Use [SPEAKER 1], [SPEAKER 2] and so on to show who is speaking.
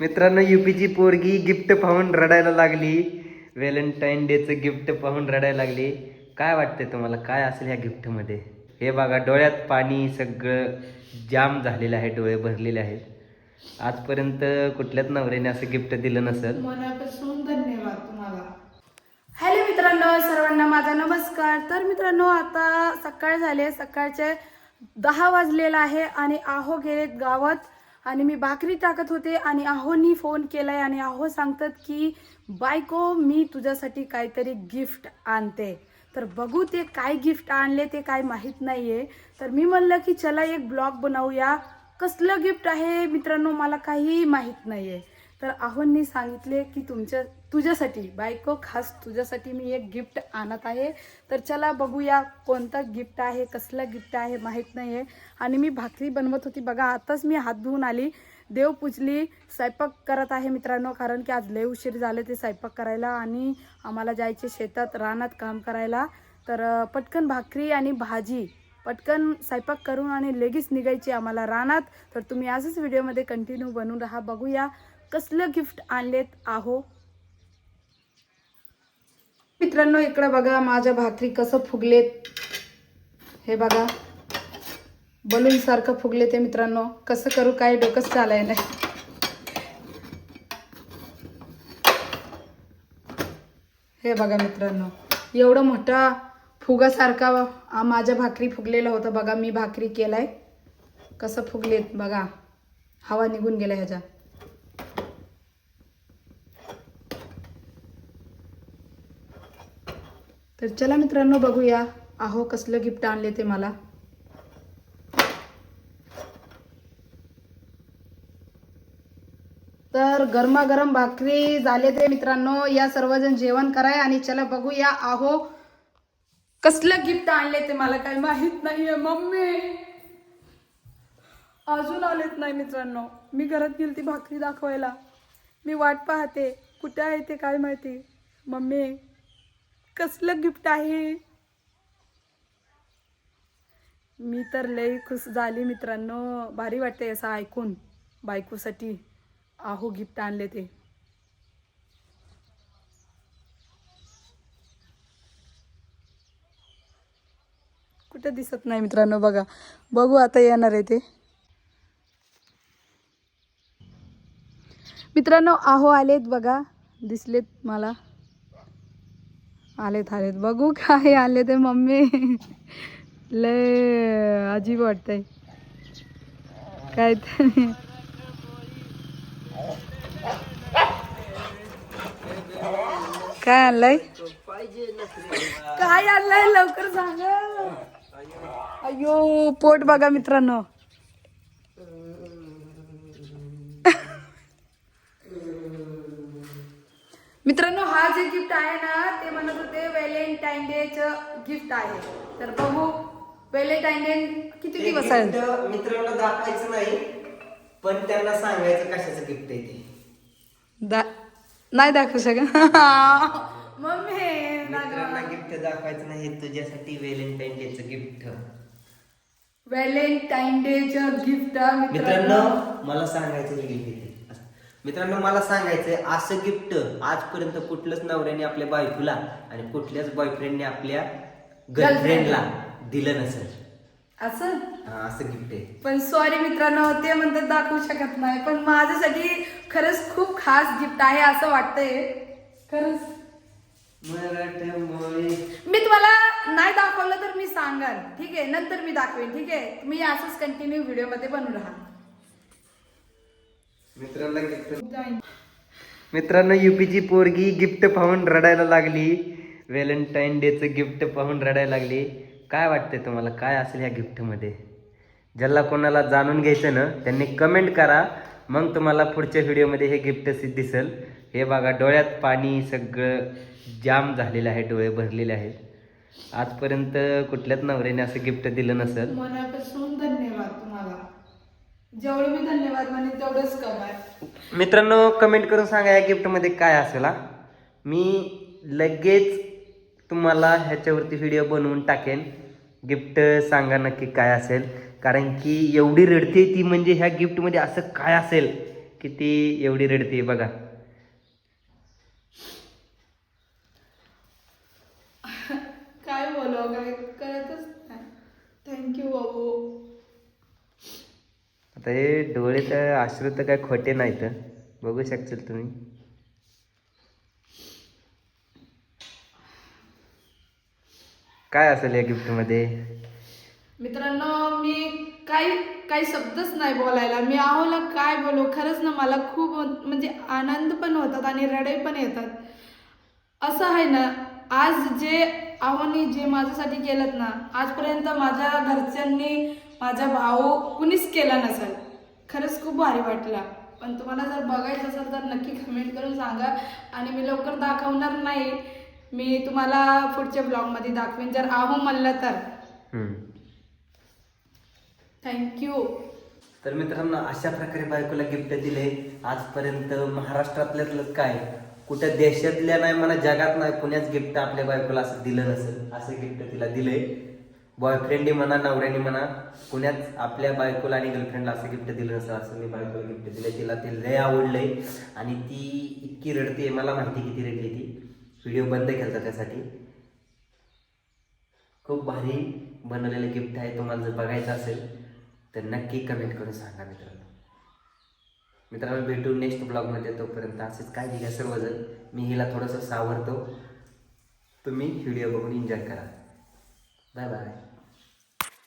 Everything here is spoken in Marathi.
[SPEAKER 1] मित्रांनो युपीची पोरगी गिफ्ट पाहून रडायला लागली. व्हॅलेंटाईन डेचं गिफ्ट पाहून रडायला लागली. काय वाटतंय तुम्हाला? काय असेल ह्या गिफ्टमध्ये? हे बघा डोळ्यात पाणी सगळं जाम झालेलं आहे डोळे भरलेले आहेत. आजपर्यंत कुठल्याच नवऱ्याने असं गिफ्ट दिलं नसेल.
[SPEAKER 2] मनापासून धन्यवाद तुम्हाला.
[SPEAKER 3] हॅलो मित्रांनो सर्वांना माझा नमस्कार. तर मित्रांनो आता सकाळ झाले सकाळचे दहा वाजलेला आहे आणि आहो गेलेत गावात. आणि मी भाकरी टाकत होते आणि आहोनी फोन केलाय आणि आहो सांगतात की बायको मी तुझ्यासाठी काहीतरी गिफ्ट आणते. तर बघू ते काय गिफ्ट आणले ते काय माहीत नाहीये. तर मी म्हणलं की चला एक ब्लॉग बनवूया. कसलं गिफ्ट आहे? मित्रांनो मला काही माहीत नाहीये. तर आहोंनी सांगितले की तुमच्या तुझ्यासाठी बायको खास तुझ्यासाठी मी एक गिफ्ट आणत आहे. तर चला बघूया कोणता गिफ्ट आहे कसला गिफ्ट आहे माहीत नाही आहे आणि मी भाकरी बनवत होती. बघा आताच मी हात धुवून आली. देव पूजली स्वयंपाक करत आहे मित्रांनो कारण की आज लय उशीर झाले ते स्वयंपाक करायला आणि आम्हाला जायचे शेतात रानात काम करायला. तर पटकन भाकरी आणि भाजी पटकन स्वयंपाक करून आणि लगेच निघायची आम्हाला रानात. तर तुम्ही आजच व्हिडिओमध्ये कंटिन्यू बनून राहा बघूया. कसलं गिफ्ट आणलेत आहो? मित्रांनो इकडं बघा माझ्या भाकरी कसं फुगलेत. हे बघा बलून सारखं फुगले ते मित्रांनो. कसं करू काय डोकंच चालाय नाही. हे बघा मित्रांनो एवढं मोठा फुगासारखा माझ्या भाकरी फुगलेला होता. बघा मी भाकरी केलाय. कसं फुगलेत बघा. हवा निघून गेला ह्याच्या. तर चला मित्रांनो बघूया. आहो कसलं गिफ्ट आणले ते मला. तर गरमागरम भाकरी झाले ते मित्रांनो. या सर्वजण जेवण कराय आणि चला बघूया. आहो कसलं गिफ्ट आणले ते मला काही माहीत नाहीये मम्मी. अजून आलेत नाही मित्रांनो. मी घरात गेली ती भाकरी दाखवायला. मी वाट पाहते. कुठे आहे ते काय माहिती? मम्मी. कसलं गिफ्ट आहे? मी तर लई खुश झाली मित्रांनो. भारी वाटते असं ऐकून बायकोसाठी. आहो गिफ्ट आणले ते. कुठं दिसत नाही मित्रांनो बघा. बघू आता येणार आहे ते. मित्रांनो आहो आलेत बघा. दिसलेत मला. आलेत आलेत. बघू काय आले ते मम्मी. लय अजीब वाटतंय. काय तरी काय आणलंय? काय आणलंय? लवकर सांग. अयो पोट बघा मित्रांनो. मित्रांनो हा जे गिफ्ट आहे ना ते व्हॅलेंटाईन डेचं गिफ्ट आहे. तर बघू व्हॅलेंटाईन डे किती दिवस आहे
[SPEAKER 1] मित्रांना दाखवायचं नाही पण त्यांना सांगायचं कशाचं गिफ्ट आहे ते.
[SPEAKER 3] दा नाही दाखवू शकत. मम्मी
[SPEAKER 1] मित्रांना गिफ्ट दाखवायचं नाही तुझ्यासाठी व्हॅलेंटाईन डेचं गिफ्ट.
[SPEAKER 3] व्हॅलेंटाईन डेचं गिफ्ट
[SPEAKER 1] मित्रांनो. मला सांगायचं गिफ्ट. मित्रांनो मला सांगायचंय असं गिफ्ट आजपर्यंत कुठल्याच नवऱ्याने आपल्या बायकोला आणि कुठल्याच बॉयफ्रेंडने आपल्या गर्लफ्रेंडला दिलं नसेल.
[SPEAKER 3] असं?
[SPEAKER 1] हा, असं गिफ्ट आहे.
[SPEAKER 3] पण सॉरी मित्रांनो ते म्हणतात दाखवू शकत नाही पण माझ्यासाठी खरंच खूप खास गिफ्ट आहे असं वाटतंय. खरंच.
[SPEAKER 1] मराठमोळी.
[SPEAKER 3] मी तुम्हाला नाही दाखवलं तर मी सांगाल ठीक आहे? नंतर मी दाखवेन ठीक आहे? मी असंच कंटिन्यू व्हिडिओमध्ये बनवून राहा.
[SPEAKER 1] मित्रांना गिफ्ट मित्रांनो युपीची पोरगी गिफ्ट पाहून रडायला लागली. व्हॅलेंटाईन डेचं गिफ्ट पाहून रडायला लागली. काय वाटतंय तुम्हाला? काय असेल ह्या गिफ्टमध्ये ज्याला कोणाला जाणून घ्यायचं ना त्यांनी कमेंट करा. मग तुम्हाला पुढच्या व्हिडिओमध्ये हे गिफ्ट दिसेल. हे बघा डोळ्यात पाणी सगळं जाम झालेलं आहे डोळे भरलेले आहेत. आजपर्यंत कुठल्याच नवऱ्याने असं गिफ्ट दिलं नसेल.
[SPEAKER 2] मनापासून धन्यवाद तुम्हाला. जेवढं मी धन्यवाद तेवढंच कम आहे.
[SPEAKER 1] मित्रांनो कमेंट करून सांगा या गिफ्टमध्ये काय असेल हा? मी लगेच तुम्हाला ह्याच्यावरती व्हिडिओ बनवून टाकेन. गिफ्ट सांगा नक्की काय असेल. कारण की एवढी रडते ती म्हणजे ह्या गिफ्टमध्ये असं काय असेल किती एवढी रडते बघा.
[SPEAKER 3] काय बोलावं काय कळतच नाही. थँक्यू बाबू.
[SPEAKER 1] आता हे डोळे तर आश्रू तर काय खोटे नाहीत. बघू शकतील तुम्ही. काय असेल या गिफ्टमध्ये
[SPEAKER 3] मित्रांनो मी काही काही शब्दच नाही बोलायला. मी आहोला काय बोलू? खरंच ना मला खूप म्हणजे आनंद पण होतात आणि रडे पण येतात. असं आहे ना आज जे आव्हानी जे माझ्यासाठी केलं ना आजपर्यंत माझ्या घरच्यांनी माझा भाऊ कुणीच केला नसेल. खरंच खूप भारी वाटला. पण तुम्हाला जर बघायचं असेल तर नक्की कमेंट करून सांगा. आणि मी लवकर दाखवणार नाही. मी तुम्हाला पुढच्या ब्लॉगमध्ये दाखवेन. जर आहो म्हणलं तर. थँक्यू
[SPEAKER 1] तर मित्रांनो अशा प्रकारे बायकोला गिफ्ट दिले. आजपर्यंत महाराष्ट्रातल्याच काय? कुठं देशातल्या नाही म्हणा जगात नाही कुण्याच गिफ्ट आपल्या बायकोला असं दिलं नसेल असं गिफ्ट तिला दिलंय. बॉयफ्रेंडनी म्हणा नवऱ्याने म्हणा कुण्याच आपल्या बायकोला आणि गर्लफ्रेंडला असं गिफ्ट दिलं नसेल असं मी बायकोला गिफ्ट दिलं तिला ते लय आवडलंय. आणि ती इतकी रडते मला माहिती किती रडली ती. व्हिडिओ बंद केला त्यासाठी. खूप भारी बनवलेलं गिफ्ट आहे तुम्हाला जर बघायचं असेल तर नक्की कमेंट करून सांगा मित्रांनो. मित्रांनो भेटू नेक्स्ट ब्लॉगमध्ये तोपर्यंत असेच काय घ्या सर्वजण. मी हिला थोडंसं सावरतो. तुम्ही व्हिडिओ बघून एन्जॉय करा. Bye bye